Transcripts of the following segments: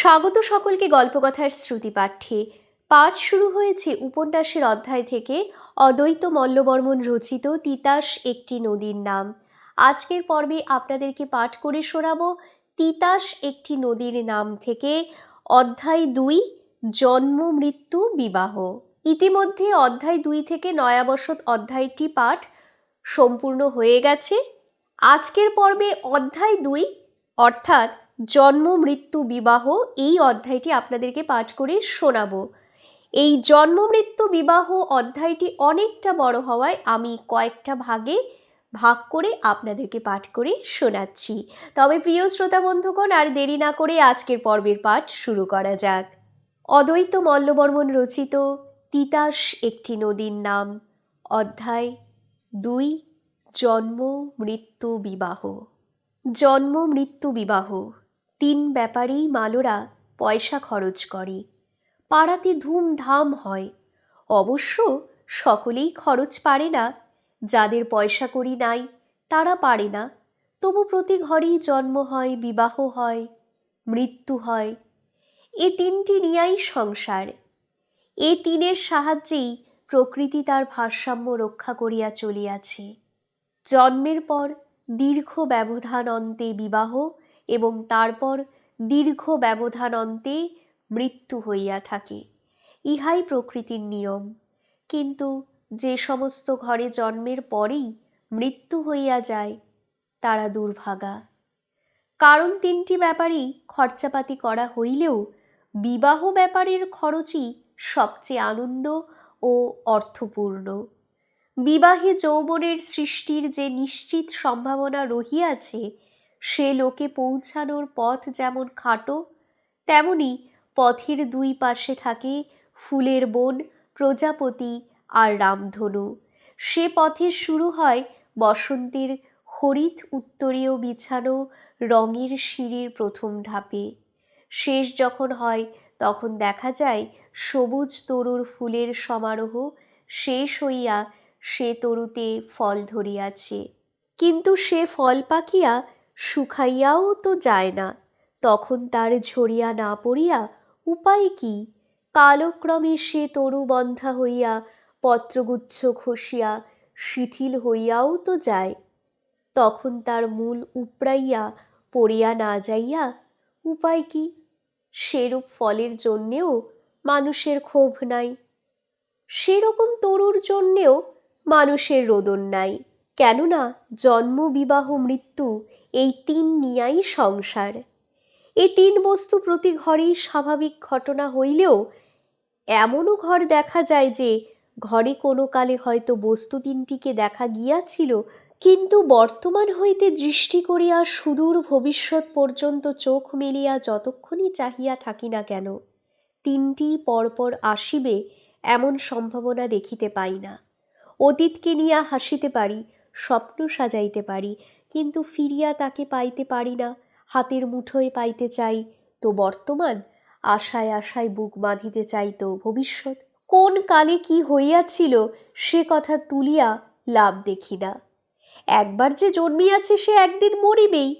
স্বাগত সকলকে গল্পকথার শ্রুতি পাঠ্যে পাঠ শুরু হয়েছে উপন্যাসের অধ্যায় থেকে অদ্বৈত মল্লবর্মন রচিত তিতাস একটি নদীর নাম। আজকের পর্বে আপনাদেরকে পাঠ করে শোনাব তিতাস একটি নদীর নাম থেকে অধ্যায় দুই, জন্ম, মৃত্যু, বিবাহ। ইতিমধ্যে অধ্যায় দুই থেকে নয়াবসত অধ্যায়টি পাঠ সম্পূর্ণ হয়ে গেছে। আজকের পর্বে অধ্যায় দুই, অর্থাৎ জন্ম, মৃত্যু, বিবাহ এই অধ্যায়টি আপনাদেরকে পাঠ করে শোনাবো। এই জন্ম, মৃত্যু, বিবাহ অধ্যায়টি অনেকটা বড় হওয়ায় আমি কয়েকটা ভাগে ভাগ করে আপনাদেরকে পাঠ করে শোনাচ্ছি। তবে প্রিয় শ্রোতা বন্ধুগণ, আর দেরি না করে আজকের পর্বের পাঠ শুরু করা যাক। অদ্বৈত মল্লবর্মন রচিত তিতাস একটি নদীর নাম, অধ্যায় দুই, জন্ম, মৃত্যু, বিবাহ। জন্ম, মৃত্যু, বিবাহ। তিন ব্যাপারেই মালোরা পয়সা খরচ করে। পাড়াতে ধুমধাম হয়। অবশ্য সকলেই খরচ পারে না। যাদের পয়সা করি নাই, তারা পারে না। তবু প্রতি ঘরেই জন্ম হয়, বিবাহ হয়, মৃত্যু হয়। এ তিনটি নিয়াই সংসার। এ তিনের সাহায্যেই প্রকৃতি তার ভারসাম্য রক্ষা করিয়া চলিয়াছে। জন্মের পর দীর্ঘ ব্যবধান অন্তে বিবাহ এবং তারপর দীর্ঘ ব্যবধান অন্তে মৃত্যু হইয়া থাকে। ইহাই প্রকৃতির নিয়ম। কিন্তু যে সমস্ত ঘরে জন্মের পরেই মৃত্যু হইয়া যায়, তারা দুর্ভাগা। কারণ তিনটি ব্যাপারেই খরচাপাতি করা হইলেও বিবাহ ব্যাপারের খরচই সবচেয়ে আনন্দ ও অর্থপূর্ণ। বিবাহে যৌবনের সৃষ্টির যে নিশ্চিত সম্ভাবনা রহিয়াছে সে লোকে পৌঁছানোর পথ যেমন খাটো, তেমনি পথের দুই পাশে থাকে ফুলের বন, প্রজাপতি আর রামধনু। সে পথে শুরু হয় বসন্তের হরিৎ উত্তরীয় বিছানো রঙের সিঁড়ির প্রথম ধাপে। শেষ যখন হয়, তখন দেখা যায় সবুজ তরুর ফুলের সমারোহ শেষ হইয়া সে তরুতে ফল ধরিয়াছে। কিন্তু সে ফল পাকিয়া শুকাইয়াও তো যায় না, তখন তার ঝরিয়া না পড়িয়া উপায় কি? কালক্রমে সে তরু বন্ধা হইয়া পত্রগুচ্ছ খসিয়া শিথিল হইয়াও তো যায়। তখন তার মূল উপড়াইয়া পড়িয়া না যাইয়া উপায় কি? সেরূপ ফলের জন্যেও মানুষের ক্ষোভ নাই। সেরকম তরুর জন্যেও মানুষের রোদন নাই। কেননা জন্ম, বিবাহ, মৃত্যু এই তিন নিয়াই সংসার। এই তিন বস্তু প্রতি ঘরেই স্বাভাবিক ঘটনা হইলেও এমনও ঘর দেখা যায় যে ঘরে কোনো কালে হয়তো বস্তু তিনটিকে দেখা গিয়াছিল, কিন্তু বর্তমান হইতে দৃষ্টি করিয়া সুদূর ভবিষ্যৎ পর্যন্ত চোখ মেলিয়া যতক্ষণই চাহিয়া থাকি না কেন, তিনটি পরপর আসিবে এমন সম্ভাবনা দেখিতে পাই না। অতীতকে নিয়া হাসিতে পারি স্বপ্ন সাজাইতে পারি, কিন্তু ফিরিয়া তাকে পাইতে পারি না। হাতের মুঠোয় পাইতে চাই তো বর্তমান, আশায় আশায় বুক বাঁধিতে চাই তো ভবিষ্যৎ। কোন কালে কি হইয়াছিল সে কথা তুলিয়া লাভ দেখি না। একবার যে জন্মিয়াছে সে একদিন মরিবেই।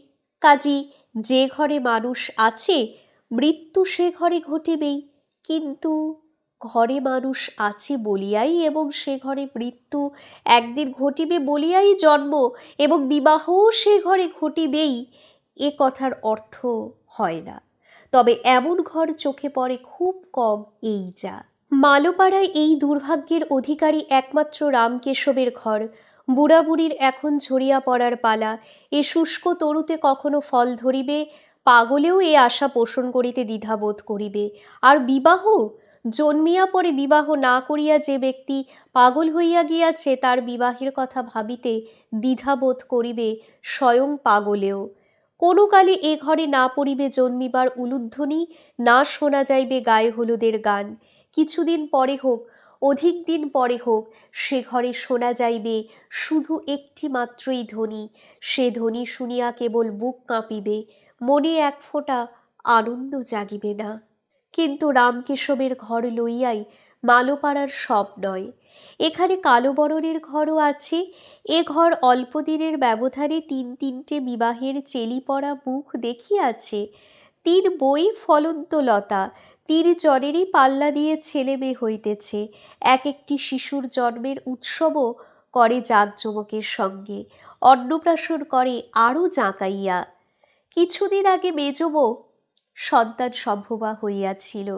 কাজী, যে ঘরে মানুষ আছে, মৃত্যু সে ঘরে ঘটিবেই। কিন্তু ঘরে মানুষ আছে বলিয়াই এবং সে ঘরে মৃত্যু একদিন ঘটিবে বলিয়াই জন্ম এবং বিবাহও সে ঘরে ঘটিবেই, এ কথার অর্থ হয় না। তবে এমন ঘর চোখে পড়ে খুব কম এই যা। মালোপাড়ায় এই দুর্ভাগ্যের অধিকারী একমাত্র রামকেশবের ঘর। বুড়াবুড়ির এখন ঝরিয়া পড়ার পালা, এ শুষ্ক তরুতে কখনো ফল ধরিবে, পাগলেও এ আশা পোষণ করিতে দ্বিধাবোধ করিবে। আর বিবাহ? জন্মিয়া পরে বিবাহ না করিয়া যে ব্যক্তি পাগল হইয়া গিয়াছে, তার বিবাহের কথা ভাবিতে দ্বিধাবোধ করিবে স্বয়ং পাগলেও। কোনো কালে এ ঘরে না পড়িবে জন্মিবার উলুধ্বনি, না শোনা যাইবে গায়ে হলুদের গান। কিছুদিন পরে হোক, অধিক দিন পরে হোক, সে ঘরে শোনা যাইবে শুধু একটি মাত্রই ধ্বনি। সে ধ্বনি শুনিয়া কেবল বুক কাঁপিবে, মনে এক ফোঁটা আনন্দ জাগিবে না। কিন্তু রামকেশবের ঘর লইয়াই মালোপাড়ার সব নয়। এখানে কালো বরণের ঘরও আছে। এ ঘর অল্প দিনের ব্যবধানে তিন তিনটে বিবাহের চেলি পড়া মুখ দেখিয়াছে। তীর বই ফলন্ত লতা তীর জনেরই পাল্লা দিয়ে ছেলে মেয়ে হইতেছে। এক একটি শিশুর জন্মের উৎসবও করে জাঁকজমকের সঙ্গে, অন্নপ্রাশন করে আরও জাঁকাইয়া। কিছুদিন আগে মেজবউ সন্তান সম্ভবা হইয়াছিল।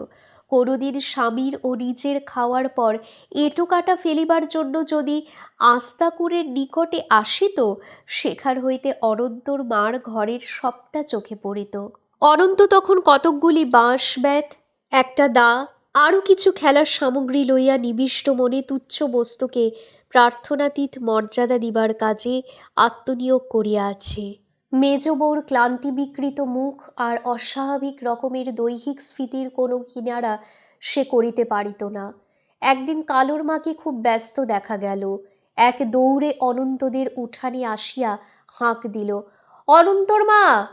কোনোদিন স্বামীর ও নিজের খাওয়ার পর এঁটো কাটা ফেলিবার জন্য যদি আস্তাকুরের নিকটে আসিত, সেখান হইতে অনন্তর মার ঘরের সবটা চোখে পড়িত। অনন্ত তখন কতকগুলি বাঁশ, ব্যাত, একটা দা, আরও কিছু খেলার সামগ্রী লইয়া নিবিষ্ট মনে তুচ্ছ বস্তুকে প্রার্থনাতীত মর্যাদা দিবার কাজে আত্মনিয়োগ করিয়া আছে। মেজ বউর ক্লান্তি বিকৃত মুখ আর অস্বাভাবিক রকমের দৈহিক স্ফীতির কোনো কিনারা সে করিতে পারিত না। একদিন কালোর মাকে খুব ব্যস্ত দেখা গেল। এক দৌড়ে অনন্তদের উঠানে আসিয়া হাঁক দিল, অনন্তর মা,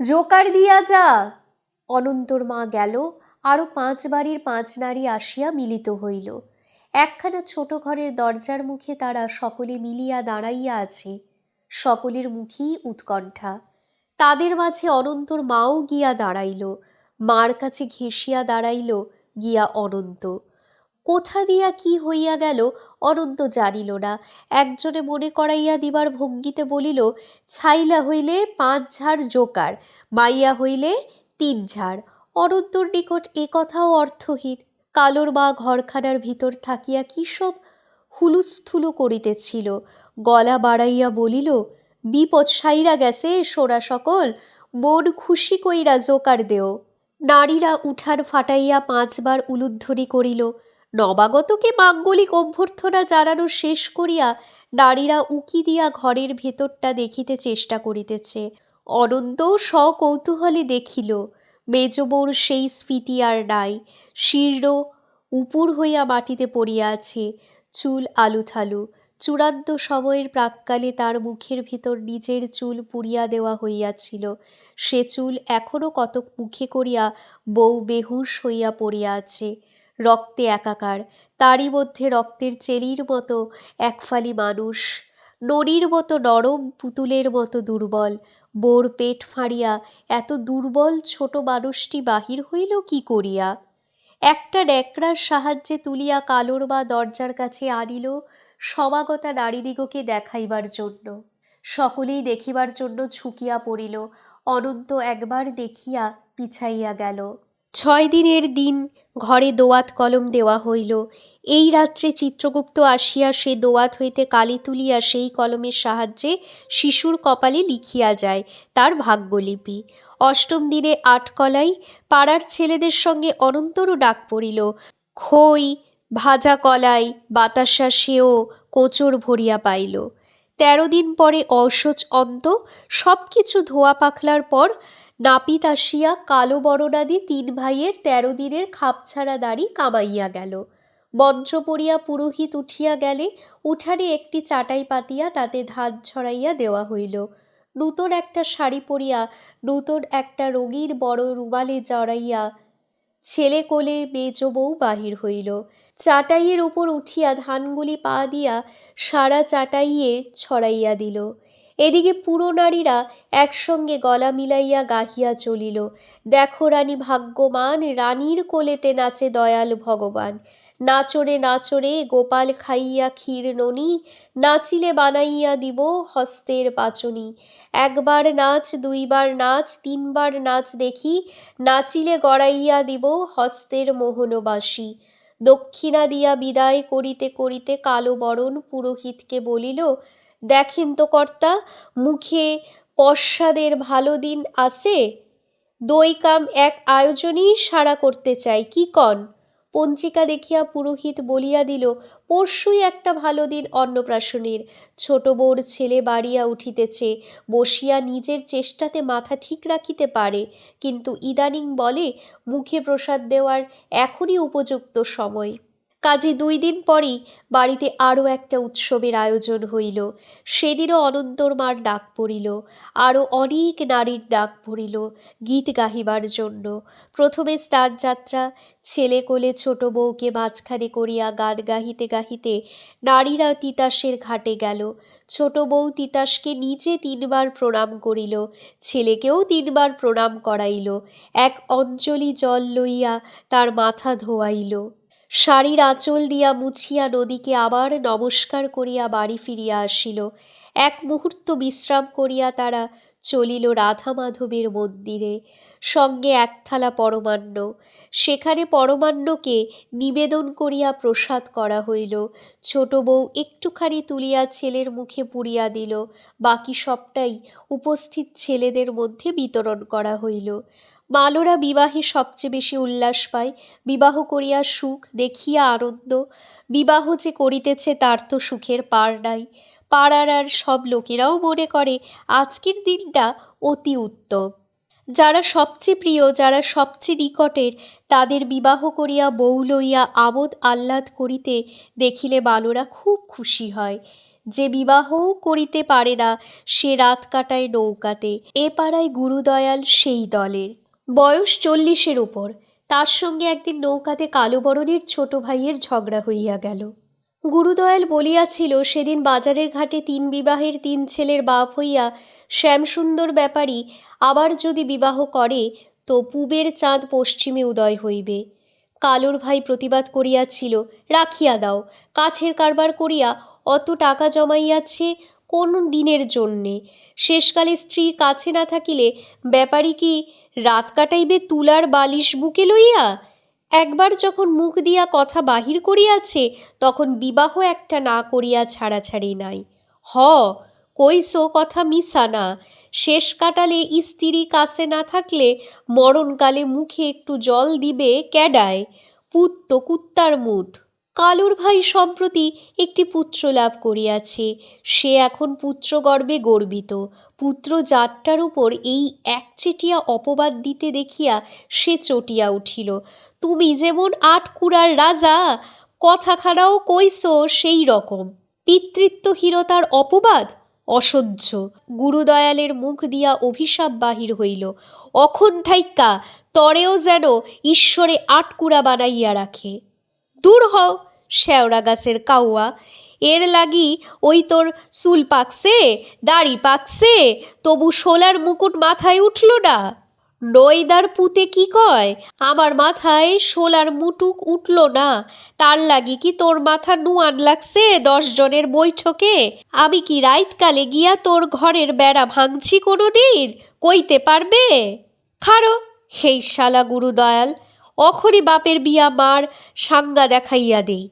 জোকার দিয়া যা। অনন্তর মা গেল আরও পাঁচ বাড়ির পাঁচ নারী আসিয়া মিলিত হইল। একখানা ছোট ঘরের দরজার মুখে তারা সকলে মিলিয়া দাঁড়াইয়া আছে। সকলের মুখেই উৎকণ্ঠা। তাদের মাঝে অনন্তর মাও গিয়া দাঁড়াইল, মার কাছে ঘেঁষিয়া দাঁড়াইল গিয়া অনন্ত। কোথা দিয়া কি হইয়া গেল অনন্ত জানিল না। একজনে মনে করাইয়া দিবার ভঙ্গিতে বলিল, ছাইলা হইলে পাঁচ ঝাড় জোকার, মাইয়া হইলে তিন ঝাড়। অনন্তর নিকট এ কথাও অর্থহীন। কালোর মা ঘরখানার ভিতর থাকিয়া কি সব হুলুস্থুলু করিতেছিল। গলা বাড়াইয়া বলিল, বিপদ সাইরা গেছে সোরা সকল, মন খুশি কইরা জোকার দেও। নারীরা উঠান ফাটাইয়া পাঁচবার উলুধ্বনি করিল। নবাগতকে মাঙ্গলিক অভ্যর্থনা জানানো শেষ করিয়া নারীরা উকি দিয়া ঘরের ভেতরটা দেখিতে চেষ্টা করিতেছে। অনন্ত সকৌতূহলে দেখিল, মেজবৌর সেই স্ফীতি আর নাই। শীর্ণ উপুর হইয়া মাটিতে পড়িয়া আছে। চুল আলুথালু। চূড়ান্ত সময়ের প্রাককালে তার মুখের ভিতর নিজের চুল পুড়িয়া দেওয়া হইয়াছিল। সে চুল এখনও কতক মুখে করিয়া বউ বেহুশ হইয়া পড়িয়া আছে। রক্তে একাকার, তারই মধ্যে রক্তের চেলির মতো একফালি মানুষ, নড়ির মতো নরম পুতুলের মতো দুর্বল, বোর পেট ফাঁড়িয়া এত দুর্বল ছোট মানুষটি বাহির হইল কি করিয়া? একটা ড্যাকরার সাহায্যে তুলিয়া কালোর বা দরজার কাছে আনিল, সমাগতা নারীদিগকে দেখাইবার জন্য। সকলেই দেখিবার জন্য ঝুঁকিয়া পড়িল, অনন্ত একবার দেখিয়া পিছাইয়া গেল। ছয় দিনের দিন ঘরে দোয়াত কলম দেওয়া হইল। এই রাত্রে চিত্রগুপ্ত আসিয়া সে দোয়াত হইতে কালি তুলিয়া সেই কলমের সাহায্যে শিশুর কপালে লিখিয়া যায় তার ভাগ্যলিপি। অষ্টম দিনে আটকলাই পাড়ার ছেলেদের সঙ্গে অনন্তরও ডাক পড়িল। খই, ভাজা কলাই, বাতাসা সেও কোচর ভরিয়া পাইল। তেরো দিন পরে অসচ অন্ত সব কিছু ধোয়া পাখলার পর নাপিত আসিয়া কালো বরণাদি তিন ভাইয়ের তেরো দিনের খাপছাড়া দাড়ি কামাইয়া গেল। মন্ত্র পড়িয়া পুরোহিত উঠিয়া গেলে, উঠানে একটি চাটাই পাতিয়া তাতে ধান ছড়াইয়া দেওয়া হইল। নূতন একটা শাড়ি পরিয়া, নূতন একটা রঙির বড় রুমালে জড়াইয়া ছেলে কোলে মেজ বউ বাহির হইল। চাটাইয়ের উপর উঠিয়া ধানগুলি পা দিয়া সারা চাটাইয়ে ছড়াইয়া দিল। এদিকে পুরো নারীরা একসঙ্গে গলা মিলাইয়া গাহিয়া চলিল। দেখো রানী ভাগ্যমান রানীর কোলেতে নাচে দয়াল ভগবান। নাচরে নাচরে গোপাল খাইয়া ক্ষীর ননি, নাচিলে বানাইয়া দিব হস্তের পাচনি। একবার নাচ, দুইবার নাচ, তিনবার নাচ দেখি, নাচিলে গড়াইয়া দিব হস্তের মোহনবাসী। দক্ষিণা দিয়া বিদায় করিতে করিতে কালো বরণ পুরোহিতকে বলিল দেখেন তো কর্তা, মুখে পশ্চাদের ভালো দিন আসে দইকাম এক আয়োজনই সারা করতে চাই, কি কন? পঞ্চিকা দেখিয়া পুরোহিত বলিয়া দিল, পরশুই একটা ভালো দিন অন্নপ্রাশনের। ছোট বউর ছেলে বাড়িয়া উঠিতেছে, বসিয়া নিজের চেষ্টাতে মাথা ঠিক রাখিতে পারে। কিন্তু ইদানিং বলে, মুখে প্রসাদ দেওয়ার এখনই উপযুক্ত সময়। কাজে দুই দিন পরই বাড়িতে আরও একটা উৎসবের আয়োজন হইল। সেদিনও অনন্তর মার ডাক পড়িল। আরও অনেক নারীর ডাক পড়িল গীত গাহিবার জন্য। প্রথমে স্নানযাত্রা ছেলে কোলে ছোট বউকে মাঝখানে করিয়া গান গাহিতে গাহিতে নারীরা তিতাসের ঘাটে গেল। ছোট বউ তিতাসকে নিজে তিনবার প্রণাম করিল, ছেলেকেও তিনবার প্রণাম করাইল। এক অঞ্জলি জল লইয়া তার মাথা ধোয়াইল। শাড়ির আঁচল দিয়া মুছিয়া নদীকে আবার নমস্কার করিয়া বাড়ি ফিরিয়া আসিল। এক মুহূর্ত বিশ্রাম করিয়া তারা চলিল রাধা মাধবের মন্দিরে। সঙ্গে এক থালা পরমান্ন। সেখানে পরমান্নকে নিবেদন করিয়া প্রসাদ করা হইল। ছোট বউ একটুখানি তুলিয়া ছেলের মুখে পুড়িয়া দিল। বাকি সবটাই উপস্থিত ছেলেদের মধ্যে বিতরণ করা হইল। মালোরা বিবাহে সবচেয়ে বেশি উল্লাস পায়। বিবাহ করিয়া সুখ, দেখিয়া আনন্দ। বিবাহ যে করিতেছে তার তো সুখের পার নাই। পাড়ার আর সব লোকেরাও মনে করে, আজকের দিনটা অতি উত্তম। যারা সবচেয়ে প্রিয়, যারা সবচেয়ে নিকটের, তাদের বিবাহ করিয়া বউ লইয়া আমোদ আহ্লাদ করিতে দেখিলে বালোরা খুব খুশি হয়। যে বিবাহও করিতে পারে না, সে রাত কাটায় নৌকাতে। এ পাড়ায় গুরুদয়াল সেই দলের। বয়স চল্লিশের উপর। তার সঙ্গে একদিন নৌকাতে কালো বরণের ছোট ভাইয়ের ঝগড়া হইয়া গেল। গুরুদয়াল বলিয়াছিল, সেদিন বাজারের ঘাটে তিন বিবাহের তিন ছেলের বাপ হইয়া শ্যামসুন্দর ব্যাপারী আবার যদি বিবাহ করে, তো পূবের চাঁদ পশ্চিমে উদয় হইবে। কালোর ভাই প্রতিবাদ করিয়াছিল, রাখিয়া দাও, কাঠের কারবার করিয়া অত টাকা জমাইয়াছে কোন দিনের জন্যে? শেষকালে স্ত্রী কাছে না থাকিলে ব্যাপারী কি রাত কাটাইবে তুলার বালিশ বুকে লইয়া? একবার যখন মুখ দিয়া কথা বাহির করিয়াছে, তখন বিবাহ একটা না করিয়া ছাড়াছাড়ি নাই। হ, কইসো কথা মিশা না। শেষ কাটালে স্ত্রী কাছে না থাকলে মরণকালে মুখে একটু জল দিবে ক্যাডায়। পুত্ত কুত্তার মুদ কালুর ভাই সম্প্রতি একটি পুত্র লাভ করিয়াছে। সে এখন পুত্রগর্বে গর্বিত। পুত্র জাতটার উপর এই একচেটিয়া অপবাদ দিতে দেখিয়া সে চটিয়া উঠিল। তুমি যেমন আট কুড়ার রাজা, কথাখানাও কইসো সেই রকম। পিতৃত্বহীনতার অপবাদ? অসহ্য। গুরুদয়ালের মুখ দিয়া অভিশাপ বাহির হইল। অখন থাইক্কা তরেও যেন ঈশ্বরে আটকুড়া বানাইয়া রাখে। দূর হও শ্যাওড়া গাছের কাউয়া। এর লাগি ওই তোর চুল পাকছে, দাড়ি পাকছে, তবু শোলার মুকুট মাথায় উঠল না। নইদার পুতে কি কয়, আমার মাথায় শোলার মুটুক উঠল না। তার লাগি কি তোর মাথা নুয়ান লাগছে দশ জনের বৈঠকে? আমি কি রাইতকালে গিয়া তোর ঘরের বেড়া ভাঙছি কোনো দিন? কইতে পারবে? খারো হেই শালা গুরুদয়াল। অখরি বাপের বিয়া মার সাঙ্গা দেখাইয়া দেই।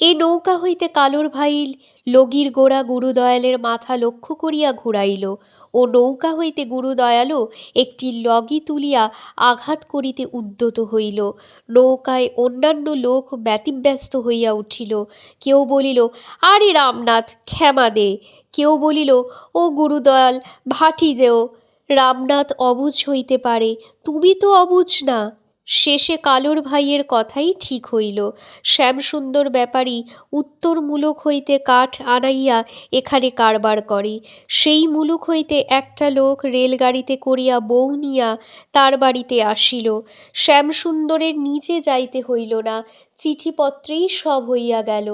এ নৌকা হইতে কালোর ভাইল লগির গোড়া গুরুদয়ালের মাথা লক্ষ্য করিয়া ঘুরাইল ও নৌকা হইতে গুরুদয়ালও একটি লগি তুলিয়া আঘাত করিতে উদ্যত হইল। নৌকায় অন্যান্য লোক ব্যতিব্যস্ত হইয়া উঠিল। কেউ বলিল, আরে রামনাথ, ক্ষমা দে। কেউ বলিল, ও গুরুদয়াল, ভাটি দেও। রামনাথ অবুঝ হইতে পারে। তুমি তো অবুঝ না। শেষে কালোর ভাইয়ের কথাই ঠিক হইল। শ্যামসুন্দর ব্যাপারী উত্তর মুলুক হইতে কাঠ আনাইয়া এখানে কারবার করে। সেই মুলুক হইতে একটা লোক রেলগাড়িতে করিয়া বউ নিয়া তার বাড়িতে আসিল। শ্যামসুন্দরের নিজে যাইতে হইল না, চিঠিপত্রেই সব হইয়া গেল।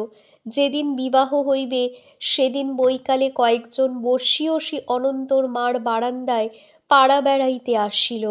যেদিন বিবাহ হইবে, সেদিন বৈকালে কয়েকজন বর্ষীয়সী অনন্তর মার বারান্দায় পাড়া বেড়াইতে আসিল।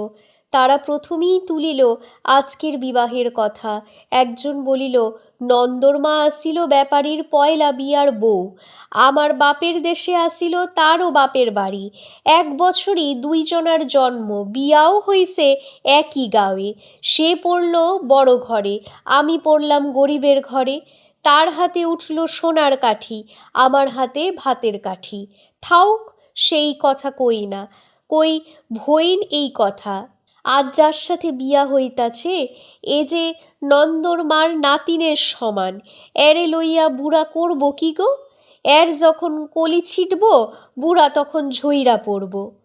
তারা প্রথমেই তুলিল, আজকের বিবাহের কথা। একজন বলিল, নন্দরমা আসিল ব্যাপারীর পয়লা বিয়ার বউ। আমার বাপের দেশে আসিল তারও বাপের বাড়ি। এক বছরই দুইজনার জন্ম, বিয়াও হইছে একই গাঁয়ে সে পড়ল বড় ঘরে, আমি পড়লাম গরিবের ঘরে। তার হাতে উঠল সোনার কাঠি, আমার হাতে ভাতের কাঠি। থাউক, সেই কথা কই না। কই, ভইন এই কথা। আজ যার সাথে বিয়া হইতাছে, এ যে নন্দর মার নাতিনের সমান। এরে লইয়া বুড়া করব কি গো? এর যখন কলি ছিটব, বুড়া তখন ঝইরা পড়ব।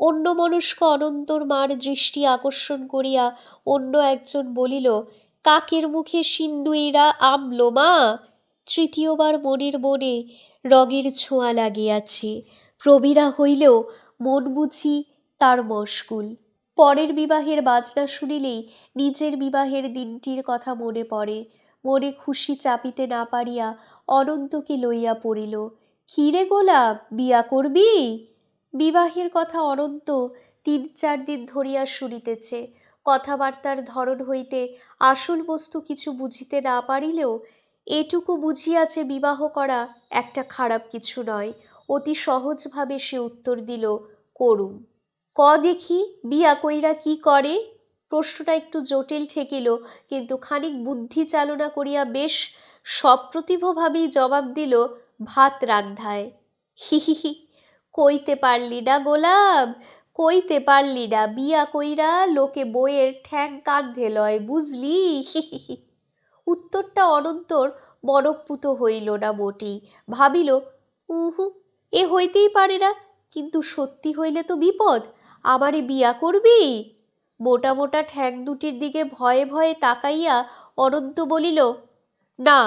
অন্য মনস্ক অনন্তর মার দৃষ্টি আকর্ষণ করিয়া অন্য একজন বলিল, কাকের মুখে সিন্দুইরা আমলো মা? তৃতীয়বার মনের মনে রঙের ছোঁয়া লাগিয়াছে। প্রবীরা হইলেও মন বুঝি তার মশগুল। পরের বিবাহের বাজনা শুনিলেই নিজের বিবাহের দিনটির কথা মনে পড়ে। মনে খুশি চাপিতে না পারিয়া অনন্তকে লইয়া পড়িল। কিরে গোলাপ, বিয়া করবি? বিবাহের কথা অনন্ত তিন চার দিন ধরিয়া শুনিতেছে। কথাবার্তার ধরন হইতে আসল বস্তু কিছু বুঝিতে না পারিলেও এটুকু বুঝিয়াছে বিবাহ করা একটা খারাপ কিছু নয়, অতি সহজভাবে সে উত্তর দিল, করুম। ক দেখি, বিয়া কইরা কি করে? প্রশ্নটা একটু জটিল ঠেকিল, কিন্তু খানিক বুদ্ধি চালনা করিয়া বেশ সপ্রতিভভাবেই জবাব দিল, ভাত রান্ধায়। হি কইতে পারলি না গোলাপ কইতে পারলি না বিয়া কইরা লোকে বইয়ের ঠ্যাং কাঁধে লয়, বুঝলি? উত্তরটা অনন্তর মনঃপুত হইল না মোটেই ভাবিল, উহু, এ হইতেই পারে না, কিন্তু সত্যি হইলে তো বিপদ। আমারে বিয়া করবি? মোটা মোটা ঠ্যাং দুটির দিকে ভয়ে ভয়ে তাকাইয়া অনন্ত বলিল, না।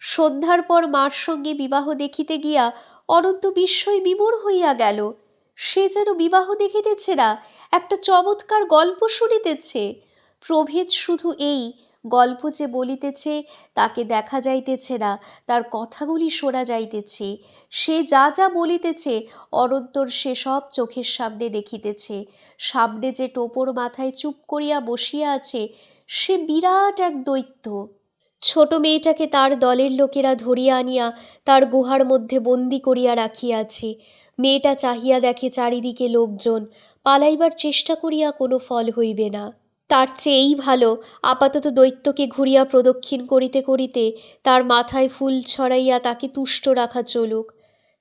সন্ধ্যার পর মার সঙ্গে বিবাহ দেখিতে গিয়া অনন্ত বিস্ময় বিমূঢ় হইয়া গেল। সে যেন বিবাহ দেখিতেছে না, একটা চমৎকার গল্প শুনিতেছে। প্রভেদ শুধু এই গল্প যে বলিতেছে, তাকে দেখা যাইতেছে না, তার কথাগুলি শোনা যাইতেছে। সে যা যা বলিতেছে, অনন্তর সেসব চোখের সামনে দেখিতেছে। সামনে যে টোপর মাথায় চুপ করিয়া বসিয়া আছে, সে বিরাট এক দৈত্য। ছোট মেয়েটাকে তার দলের লোকেরা ধরিয়া আনিয়া, তার গুহার মধ্যে বন্দি করিয়া রাখিয়াছে। মেয়েটা চাহিয়া দেখে চারিদিকে লোকজন, পালাইবার চেষ্টা করিয়া কোনো ফল হইবে না। তার চেয়েই ভালো। আপাতত দৈত্যকে ঘুরিয়া প্রদক্ষিণ করিতে করিতে তার মাথায় ফুল ছড়াইয়া তাকে তুষ্ট রাখা চলুক।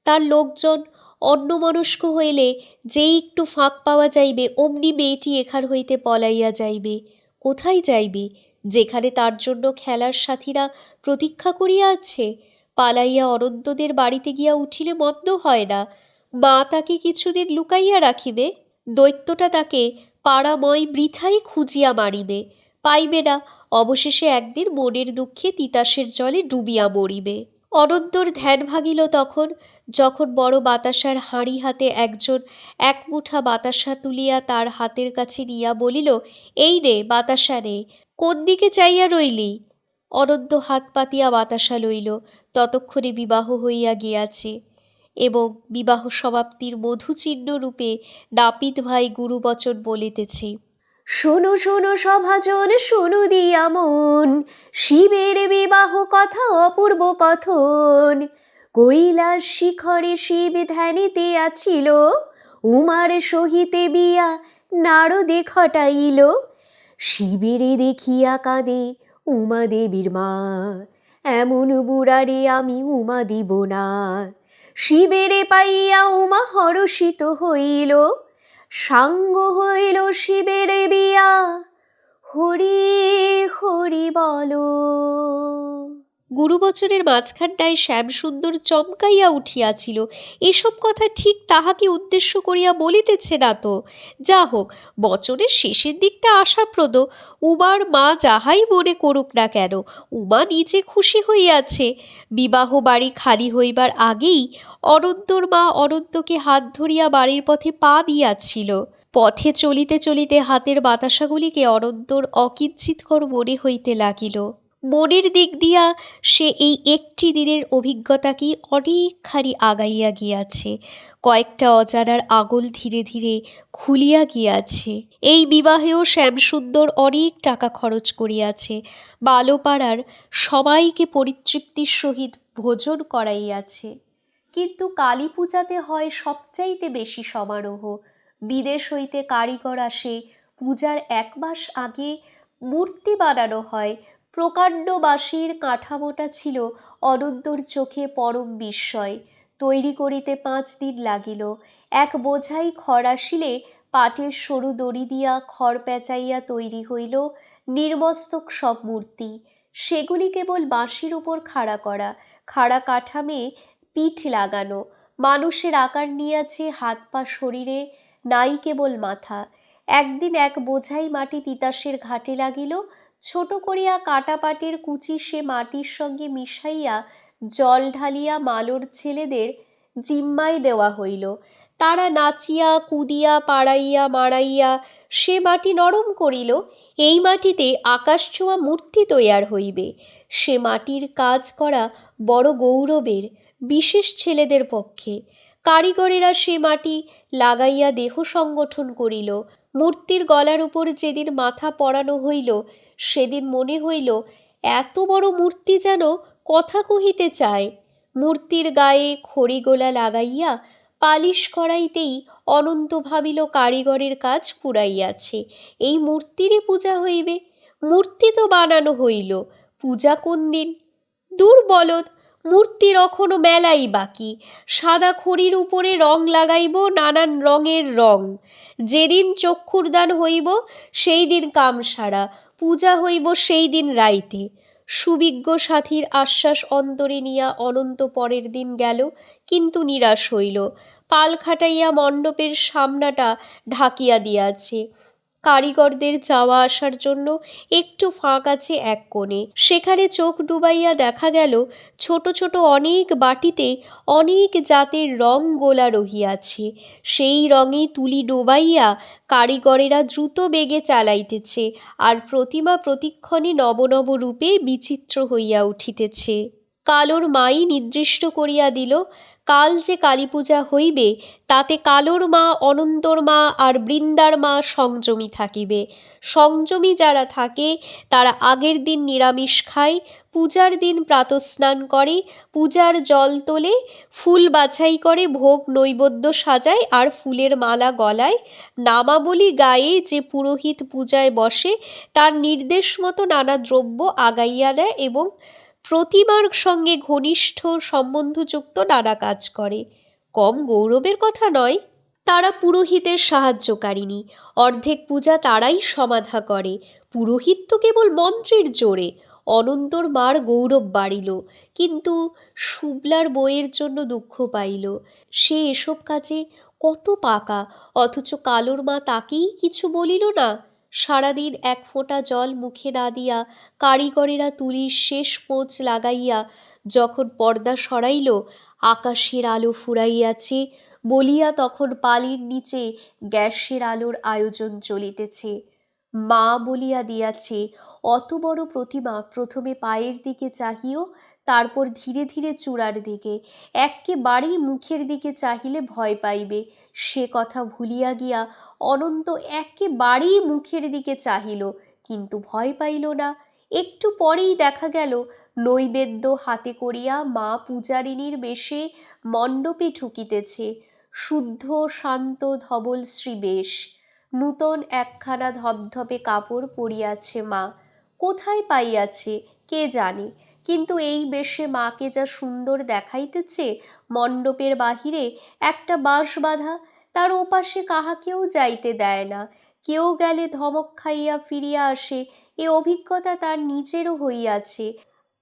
তার লোকজন অন্যমনস্ক হইলে যেই একটু ফাঁক পাওয়া যাইবে, অমনি মেয়েটি এখান হইতে পলাইয়া যাইবে। কোথায় যাইবে? যেখানে তার জন্য খেলার সাথীরা প্রতীক্ষা করিয়া আছে? পালাইয়া অনন্তদের বাড়িতে গিয়া উঠিলে মন্দ হয় না। মা তাকে কিছুদিন লুকাইয়া রাখিবে? দৈত্যটা তাকে পাড়াময় বৃথাই খুঁজিয়া মারিবে। পাইবে না, অবশেষে একদিন মনের দুঃখে তিতাসের জলে ডুবিয়া মরিবে। অনন্তর ধ্যান ভাগিল তখন, যখন বড় বাতাসার হাঁড়ি হাতে একজন এক মুঠা বাতাসা তুলিয়া তার হাতের কাছে নিয়া বলিল, এই রে বাতাসা রে কোন দিকে চাইয়া রইলি? অনন্ত হাত পাতিয়া বাতাসা লইল, ততক্ষণে বিবাহ হইয়া গিয়াছে। এবং বিবাহ সমাপ্তির মধুচিহ্ন রূপে নাপিত ভাই গুরুবচন বলিতেছে, শোনো শোনো, সভাজন, শোনো দিয়া মন শিবের বিবাহ কথা, অপূর্ব কথন। কৈলাস শিখরে শিব ধ্যানিতে আছিল, উমার সহিতে বিয়া নারদে ঘটাইল শিবেরে দেখিয়া কাঁদে উমা দেবীর মা, এমন বুড়ারে আমি উমা দিব না। শিবেরে পাইয়া উমা হরষিত হইল সাঙ্গ হইল শিবের বিয়া। হরি হরি বলো। গুরুবচনের মাঝখানটায় শ্যামসুন্দর চমকাইয়া উঠিয়াছিল। এসব কথা ঠিক তাহাকে উদ্দেশ্য করিয়া বলিতেছে না তো। যা হোক, বচনের শেষের দিকটা আশাপ্রদ। উমার মা যাহাই মনে করুক না কেন, উমা নিজে খুশি হইয়াছে। বিবাহ বাড়ি খালি হইবার আগেই অনন্তর মা অনন্তকে হাত ধরিয়া বাড়ির পথে পা দিয়াছিল। পথে চলিতে চলিতে হাতের বাতাসাগুলিকে অনন্তর অকিঞ্চিতকর মনে হইতে লাগিল। মনের দিক দিয়া সে এই একটি দিনের অভিজ্ঞতাকেই অনেকখানি আগাইয়া গিয়াছে, কয়েকটা অজানার আগল ধীরে ধীরে খুলিয়া গিয়াছে। এই বিবাহেও শ্যামসুন্দর অনেক টাকা খরচ করিয়াছে, বালোপাড়ার সবাইকে পরিতৃপ্তির সহিত ভোজন করাইয়াছে। কিন্তু কালী পূজাতে হয় সবচাইতে বেশি সমারোহ। বিদেশ হইতে কারিগর আসে, পূজার এক মাস আগে মূর্তি বানানো হয় প্রকাণ্ডবাসীর কাঠামোটা ছিল অনন্তর চোখে পরম বিস্ময়। তৈরি করিতে পাঁচ দিন লাগিল। এক বোঝাই খড় আসিলে পাটের সরু দড়ি দিয়া খড় পেঁচাইয়া তৈরি হইল নির্মস্তক সব মূর্তি। সেগুলি কেবল বাঁশির উপর খাড়া করা, খাড়া কাঠামে পিঠ লাগানো, মানুষের আকার নিয়েছে হাত পা শরীরে, নাই কেবল মাথা। একদিন এক বোঝাই মাটি তিতাসের ঘাটে লাগিল ছোট করিয়া কাটা পাটের কুচি সে মাটির সঙ্গে মিশাইয়া জল ঢালিয়া মালোর ছেলেদের জিম্মায় দেওয়া হইল। তারা নাচিয়া, কুদিয়া, পাড়াইয়া, মাড়াইয়া সে মাটি নরম করিল, এই মাটিতে আকাশ ছোঁয়া মূর্তি তৈয়ার হইবে। সে মাটির কাজ করা বড় গৌরবের, বিশেষ ছেলেদের পক্ষে। কারিগরেরা সে মাটি লাগাইয়া দেহ সংগঠন করিল। মূর্তির গলার উপর যেদিন মাথা পরানো হইল, সেদিন মনে হইল, এত বড় মূর্তি যেন কথা কহিতে চায়। মূর্তির গায়ে খড়িগোলা লাগাইয়া পালিশ করাইতেই অনন্ত ভাবিল কারিগরের কাজ পুরাইয়াছে। এই মূর্তিরই পূজা হইবে। মূর্তি তো বানানো হইল। পূজা কোন দিন? দূর বলদ মূর্তির এখনও মেলাই বাকি। সাদা খড়ির উপরে রং লাগাইব, নানান রঙের রং। যেদিন চক্ষুরদান হইব সেই দিন কাম সারা পূজা হইব সেই দিন রাইতে। সুবিজ্ঞ সাথীর আশ্বাস অন্তরে নিয়া অনন্ত পরের দিন গেল, কিন্তু নিরাশ হইল। পাল খাটাইয়া মণ্ডপের সামনাটা ঢাকিয়া দিয়াছে। কারিগরদের যাওয়া আসার জন্য একটু ফাঁক আছে এক কোণে। সেখানে চোখ ডুবাইয়া দেখা গেল, ছোট ছোট অনেক বাটিতে অনেক জাতের রং গোলা রহিয়াছে। সেই রঙে তুলি ডোবাইয়া কারিগরেরা দ্রুত বেগে চালাইতেছে আর প্রতিমা প্রতিক্ষণে নব নব রূপে বিচিত্র হইয়া উঠিতেছে। কালোর মাই নির্দিষ্ট করিয়া দিল কাল যে কালী পূজা হইবে, তাতে কালোর মা, অনন্তর মা আর বৃন্দার মা সংযমী থাকিবে। সংযমী যারা থাকে, তারা আগের দিন নিরামিষ খায়, পূজার দিন প্রাতস্নান করে, পূজার জল তোলে, ফুল বাছাই করে, ভোগ নৈবেদ্য সাজায় আর ফুলের মালা গলায়। নামাবলী গায়ে যে পুরোহিত পূজায় বসে, তার নির্দেশ মতো নানা দ্রব্য আগাইয়া দেয় এবং প্রতিমার সঙ্গে ঘনিষ্ঠ, সম্বন্ধযুক্ত নানা কাজ করে। কম গৌরবের কথা নয়, তারা পুরোহিতের সাহায্যকারিণী। অর্ধেক পূজা তারাই সমাধা করে। পুরোহিত তো কেবল মন্ত্রের জোরে। অনন্তর মার গৌরব বাড়িল, কিন্তু শুক্লার বইয়ের জন্য দুঃখ পাইল। সে এসব কাজে কত পাকা, অথচ কালোর মা তাকেই কিছু বলিল না। সারাদিন এক ফোঁটা জল মুখে না দিয়া কারিগরেরা তুলির শেষ পোঁচ লাগাইয়া যখন পর্দা সরাইল, আকাশের আলো ফুরাইয়াছে, বলিয়া তখন পালির নিচে গ্যাসের আলোর আয়োজন চলিতেছে। মা বলিয়া দিয়াছে, অত বড় প্রতিমা প্রথমে পায়ের দিকে চাহিও তারপর ধীরে ধীরে চূড়ার দিকে। একেবারেই মুখের দিকে চাহিলে ভয় পাইবে। সে কথা ভুলিয়া গিয়া অনন্ত একেবারেই মুখের দিকে চাহিল, কিন্তু ভয় পাইল না। একটু পরেই দেখা গেল, নৈবেদ্য হাতে করিয়া মা পূজারিনীর বেশে মণ্ডপে ঢুকিতেছে। শুদ্ধ শান্ত ধবল শ্রী বেশ নূতন একখানা ধপধপে কাপড় পরিয়াছে মা। কোথায় পাইয়াছে, কে জানে? কিন্তু এই বেশে মাকে যা সুন্দর দেখাইতেছে, মণ্ডপের বাহিরে একটা বাঁশ বাঁধা, তার ওপাশে কাহাকেও যাইতে দেয় না। কেউ গেলে ধমক খাইয়া ফিরিয়া আসে, এ অভিজ্ঞতা তার নিজেরও হইয়াছে।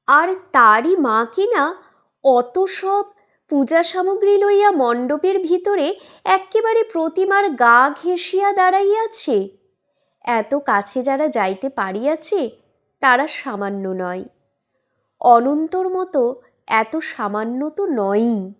আর তারই মা কিনা, অত সব পূজা সামগ্রী লইয়া মণ্ডপের ভিতরে এক্কেবারে প্রতিমার গা ঘেঁষিয়া দাঁড়াইয়াছে। এত কাছে যারা যাইতে পারিয়াছে, তারা সামান্য নয়। অনন্তর মতো এত সামান্য তো নয়ই।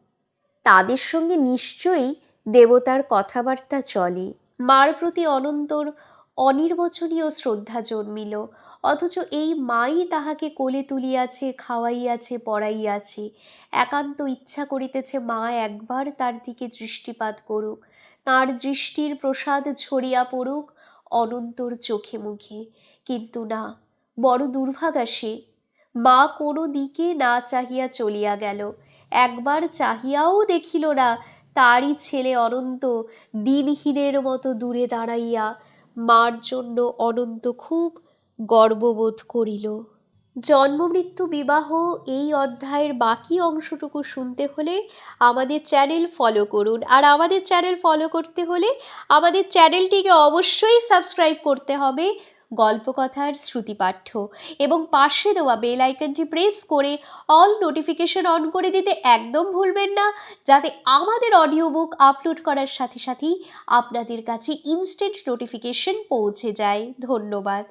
তাদের সঙ্গে নিশ্চয়ই দেবতার কথাবার্তা চলে। মার প্রতি অনন্তর অনির্বচনীয় শ্রদ্ধা জন্মিল, অথচ এই মাই তাহাকে কোলে তুলিয়াছে, খাওয়াইয়াছে, পড়াইয়াছে। একান্ত ইচ্ছা করিতেছে মা একবার তার দিকে দৃষ্টিপাত করুক, তার দৃষ্টির প্রসাদ ছড়িয়া পড়ুক অনন্তর চোখে মুখে। কিন্তু না, বড় দুর্ভাগা সে। মা কোনো দিকে না চাহিয়া চলিয়া গেল। একবার চাহিয়াও দেখিল না, তারই ছেলে অনন্ত দিনহীনের মতো দূরে দাঁড়াইয়া মার জন্য অনন্ত খুব গর্ববোধ করিল। জন্মমৃত্যু বিবাহ এই অধ্যায়ের বাকি অংশটুকু শুনতে হলে আমাদের চ্যানেল ফলো করুন। আর আমাদের চ্যানেল ফলো করতে হলে আমাদের চ্যানেলটিকে অবশ্যই সাবস্ক্রাইব করতে হবে। গল্পকথার শ্রুতিপাঠ্য এবং পাশে দেওয়া বেল আইকনটি প্রেস করে অল নোটিফিকেশন অন করে দিতে একদম ভুলবেন না, যাতে আমাদের অডিও বুক আপলোড করার সাথে সাথেই আপনাদের কাছে ইনস্ট্যান্ট নোটিফিকেশন পৌঁছে যায়। ধন্যবাদ।